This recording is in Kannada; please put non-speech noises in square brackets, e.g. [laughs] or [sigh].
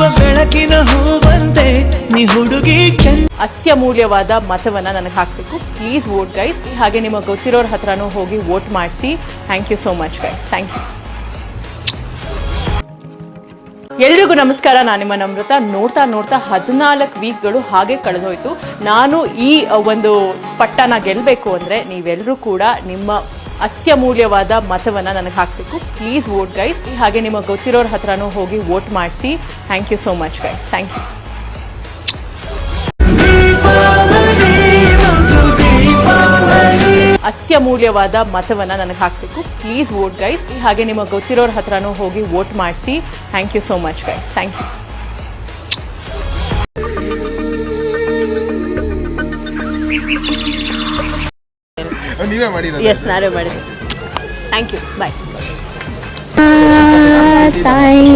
ಬೆಳಕಿನ ಹೂವಂತೆ, ನೀ ಹುಡುಗಿ ಅತ್ಯಮೂಲ್ಯವಾದ ಮತವನ್ನ ನನಗೆ ಹಾಕಬೇಕು. ಪ್ಲೀಸ್ ವೋಟ್ ಗೈಸ್ ಹಾಗೆ ನಿಮಗೆ ಗೊತ್ತಿರೋರ ಹತ್ರನೂ ಹೋಗಿ ವೋಟ್ ಮಾಡಿಸಿ. Thank you so much guys thank you ಎಲ್ರಿಗೂ ನಮಸ್ಕಾರ. ನಾನು ನಿಮ್ಮ ನಮ್ರತ. ನೋಡ್ತಾ ನೋಡ್ತಾ ಹದಿನಾಲ್ಕು ವೀಕ್ಗಳು ಹಾಗೆ ಕಳೆದೋಯ್ತು. ನಾನು ಈ ಒಂದು ಪಟ್ಟನ ಗೆಲ್ಲಬೇಕು ಅಂದರೆ ನೀವೆಲ್ಲರೂ ಕೂಡ ನಿಮ್ಮ ಅತ್ಯಮೂಲ್ಯವಾದ ಮತವನ್ನು ನನಗೆ ಹಾಕಬೇಕು. ಪ್ಲೀಸ್ ವೋಟ್ ಗೈಸ್ ಹಾಗೆ ನಿಮಗೆ ಗೊತ್ತಿರೋರ ಹತ್ರನೂ ಹೋಗಿ ವೋಟ್ ಮಾಡಿಸಿ. Thank you so much guys thank you ಅತ್ಯಮೂಲ್ಯವಾದ ಮತವನ್ನು ನನಗೆ ಹಾಕಬೇಕು. ಪ್ಲೀಸ್ ವೋಟ್ ಗೈಸ್ ಹಾಗೆ ನಿಮಗೆ ಗೊತ್ತಿರೋರ ಹತ್ರನೂ ಹೋಗಿ ವೋಟ್ ಮಾಡಿಸಿ. Thank you so much guys thank you [laughs] ನೀವೇ ಮಾಡಿರೋದು. ಎಸ್ ನಾನೇ ಮಾಡಿದೆ ಥ್ಯಾಂಕ್ ಯು ಬಾಯ್ ತಾಯಿ